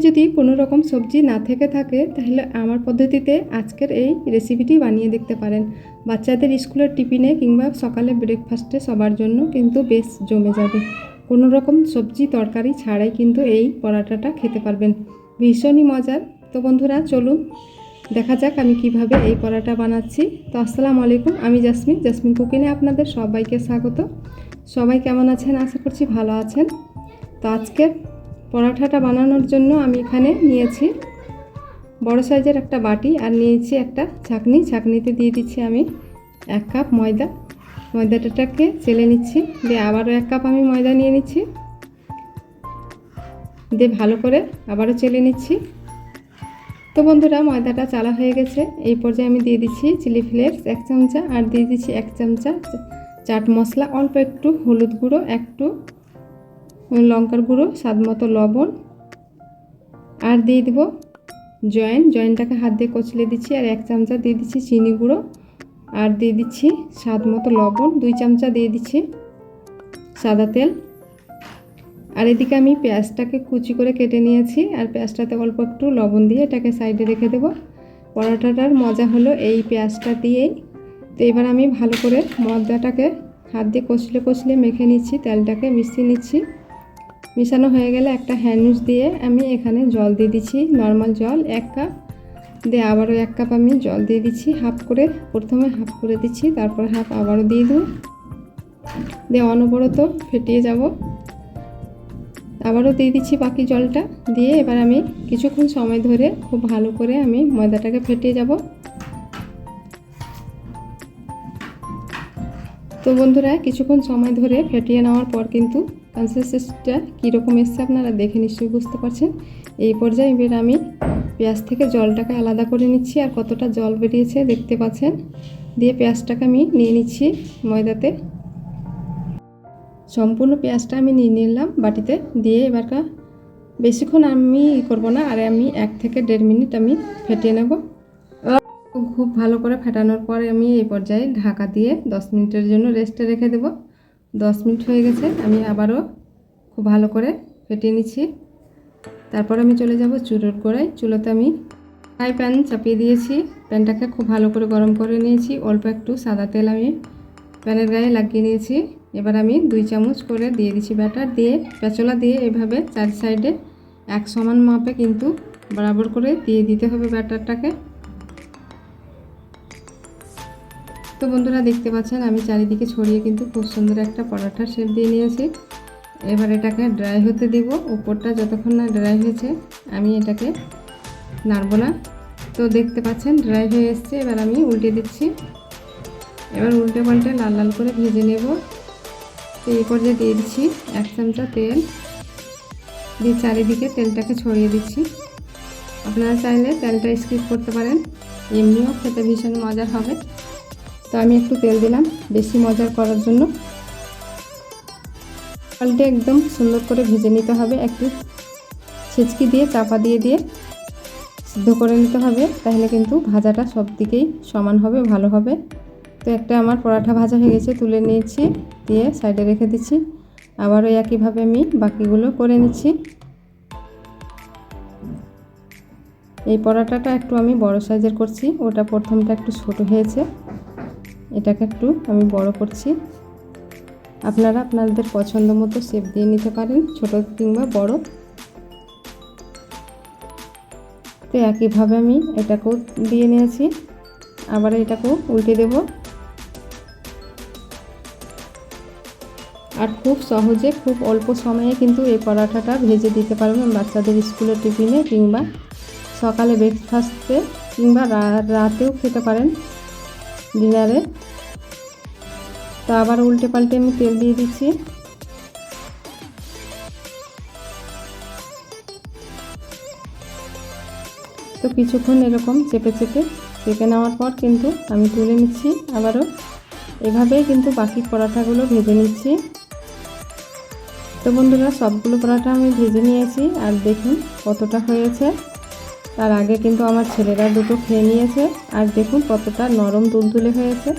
যদি কোনো রকম সবজি না থেকে থাকে, তাহলে আমার পদ্ধতিতে আজকের এই রেসিপিটি বানিয়ে দেখতে পারেন। বাচ্চাদের স্কুলের টিফিনে কিংবা সকালে ব্রেকফাস্টে সবার জন্য কিন্তু বেশ জমে যাবে। কোনো রকম সবজি তরকারি ছাড়াই কিন্তু এই পরাটাটা খেতে পারবেন। ভীষণই মজার। তো বন্ধুরা, চলুন দেখা যাক আমি কীভাবে এই পরাটা বানাচ্ছি। তো আসসালামু আলাইকুম, আমি জাসমিন জাসমিন কুকিনে আপনাদের সবাইকে স্বাগত। সবাই কেমন আছেন? আশা করছি ভালো আছেন। তো আজকে পরাঠাটা বানানোর জন্য আমি এখানে নিয়েছি বড় সাইজের একটা বাটি আর নিয়েছি একটা ছাকনি ছাকনিতে দিয়ে দিচ্ছি আমি এক কাপ ময়দা। ময়দাটাকে চেলে নিচ্ছি, দিয়ে আবারও এক কাপ আমি ময়দা নিয়ে নিচ্ছি। দিয়ে ভালো করে আবারও চেলে নিচ্ছি। তো বন্ধুরা, ময়দাটা চালা হয়ে গেছে। এই পর্যায়ে আমি দিয়ে দিচ্ছি চিলি ফ্লেক্স এক চামচা আর দিয়ে দিচ্ছি এক চামচা চাট মশলা। অল্প একটু হলুদ গুঁড়ো, একটু লঙ্কার গুঁড়ো, স্বাদ মতো লবণ। আর দিয়ে দেবো জয়েন। জয়েনটাকে হাত দিয়ে কচলে দিচ্ছি আর এক চামচা দিয়ে দিচ্ছি চিনি গুঁড়ো। আর দিয়ে দিচ্ছি স্বাদ মতো লবণ। দুই চামচা দিয়ে দিচ্ছি সাদা তেল। আর এদিকে আমি পেঁয়াজটাকে কুচি করে কেটে নিয়েছি। আর পেঁয়াজটাতে অল্প একটু লবণ দিয়ে এটাকে সাইডে রেখে দেবো। পরোটাটার মজা হলো এই পেঁয়াজটা দিয়েই। তো এবার আমি ভালো করে ময়দাটাকে হাত দিয়ে কষলে কষলে মেখে নিচ্ছি। তেলটাকে মিশিয়ে নিচ্ছি। মিশানো হয়ে গেলে একটা হ্যান্ডউইচ দিয়ে আমি এখানে জল দিয়ে দিচ্ছি, নর্মাল জল, এক কাপ। দিয়ে আবারও এক কাপ আমি জল দিয়ে দিচ্ছি, হাফ করে, প্রথমে হাফ করে দিচ্ছি, তারপর হাফ আবারও দিয়ে দেবো দিয়ে অনবরত ফেটিয়ে যাব। আবারও দিয়ে দিচ্ছি বাকি জলটা, দিয়ে এবার আমি কিছুক্ষণ সময় ধরে খুব ভালো করে আমি ময়দাটাকে ফেটিয়ে যাব। তো বন্ধুরা, কিছুক্ষণ সময় ধরে ফেটিয়ে নেওয়ার পর কিন্তু কনসিস্টেন্সিটা কীরকম এসছে আপনারা দেখে নিশ্চয়ই বুঝতে পারছেন। এই পর্যায়ে এবার আমি পেঁয়াজ থেকে জলটাকে আলাদা করে নিচ্ছি আর কতটা জল বেরিয়েছে দেখতে পাচ্ছেন। দিয়ে পেঁয়াজটাকে আমি নিয়ে নিচ্ছি ময়দাতে। সম্পূর্ণ পেঁয়াজটা আমি নিয়ে নিলাম বাটিতে। দিয়ে এবারকা বেশিক্ষণ আমি করব না, আর আমি এক থেকে দেড় মিনিট আমি ফেটিয়ে নেব। খুব ভালো করে ফেটানোর পরে আমি এই পর্যায়ে ঢাকা দিয়ে দশ মিনিটের জন্য রেস্টে রেখে দেব। দশ মিনিট হয়ে গেছে, আমি আবারও খুব ভালো করে ফেটিয়ে নিচ্ছি। তারপর আমি চলে যাব চুলোর গোড়ায়। চুলোতে আমি ফ্রাই প্যান চাপিয়ে দিয়েছি। প্যানটাকে খুব ভালো করে গরম করে নিয়েছি। অল্প একটু সাদা তেল আমি প্যানের গায়ে লাগিয়ে নিয়েছি। এবার আমি দুই চামচ করে দিয়ে দিচ্ছি ব্যাটার দিয়ে পেঁচলা দিয়ে এভাবে চার সাইডে এক সমান মাপে কিন্তু বরাবর করে দিয়ে দিতে হবে ব্যাটারটাকে। তো বন্ধুরা দেখতে পাচ্ছেন, আমি চারিদিকে ছড়িয়ে কিন্তু খুব সুন্দর একটা পরাঠার শেপ দিয়ে নিয়েছি। এবার এটাকে ড্রাই হতে দিব, উপরটা যতক্ষণ না ড্রাই হয়েছে, আমি এটাকে নাড়বো না। তো দেখতে পাচ্ছেন ড্রাই হয়ে এসছে, এবার আমি উল্টে দিচ্ছি। এবার উল্টে পাল্টে লাল লাল করে ভেজে নেব। তো এই পর্যায়ে দিয়ে দিচ্ছি এক চামচা তেল। দিয়ে চারিদিকে তেলটাকে ছড়িয়ে দিচ্ছি। আপনারা চাইলে তেলটা স্কিপ করতে পারেন। এমনিও খেতে ভীষণ মজা হবে। তো আমি একটু তেল দিলাম বেশি মজার করার জন্য। পাল্টে একদম সুন্দর করে ভেজে নিতে হবে, একটু ছেচকি দিয়ে, চাপা দিয়ে দিয়ে সিদ্ধ করে নিতে হবে, তাহলে কিন্তু ভাজাটা সব দিকেই সমান হবে, ভালো হবে। তো একটা আমার পরাঠা ভাজা হয়ে গেছে, তুলে নিয়েছি, দিয়ে সাইডে রেখে দিচ্ছি। আবারও একইভাবে আমি বাকিগুলো করে নিচ্ছি। এই পরাটাটা একটু আমি বড় সাইজের করছি, ওটা প্রথমটা একটু ছোট হয়েছে। এটাকে একটু আমি বড় করছি। আপনারা আপনাদের পছন্দ মতো শেপ দিয়ে নিতে পারেন, ছোট কিংবা বড়। তো একইভাবে আমি এটাকেও দিয়ে নিয়েছি। আবার এটাকেও উল্টে দেব। আর খুব সহজে, খুব অল্প সময়ে কিন্তু এই পরাঠাটা ভেজে দিতে পারবেন বাচ্চাদের স্কুলের টিফিনে কিংবা সকালে ব্রেকফাস্টে কিংবা রাতেও খেতে পারেন। ডিনারে। তো আবার উল্টে পাল্টে আমি তেল দিয়ে দিচ্ছি। তো কিছুক্ষণ এরকম চেপে চেপে চেপে নেওয়ার পর কিন্তু আমি তুলে নিচ্ছি আবারও। এভাবেই কিন্তু বাকি পরাঠাগুলো ভেজে নিচ্ছি। তো বন্ধুরা, সবগুলো পরাঠা আমি ভেজে নিয়েছি আর দেখুন কতটা হয়েছে। তার আগে কিন্তু আমার ছেলেরা দুটো খেয়ে নিয়েছে। আর দেখুন কতটা নরম দুলদুলে হয়েছে।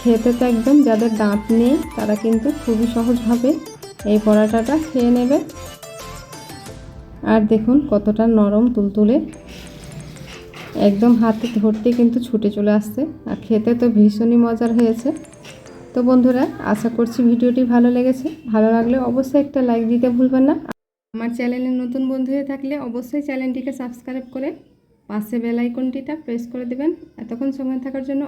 খেতে তো একদম যাদের দাঁত নেই, তারা কিন্তু খুবই সহজভাবে এই পরাটাটা খেয়ে নেবে। আর দেখুন কতটা নরম তুলতুলে একদম হাতে ধরতে কিন্তু ছুটে চলে আসছে। আর খেতে তো ভীষণই মজার হয়েছে। তো বন্ধুরা, আশা করছি ভিডিওটি ভালো লেগেছে। ভালো লাগলে অবশ্যই একটা লাইক দিতে ভুলবেন না। আমার চ্যানেলে নতুন বন্ধু হয়ে থাকলে অবশ্যই চ্যানেলটিকে সাবস্ক্রাইব করে পাশে বেল আইকনটিটা প্রেস করে দেবেন। এতক্ষণ সময় থাকার জন্য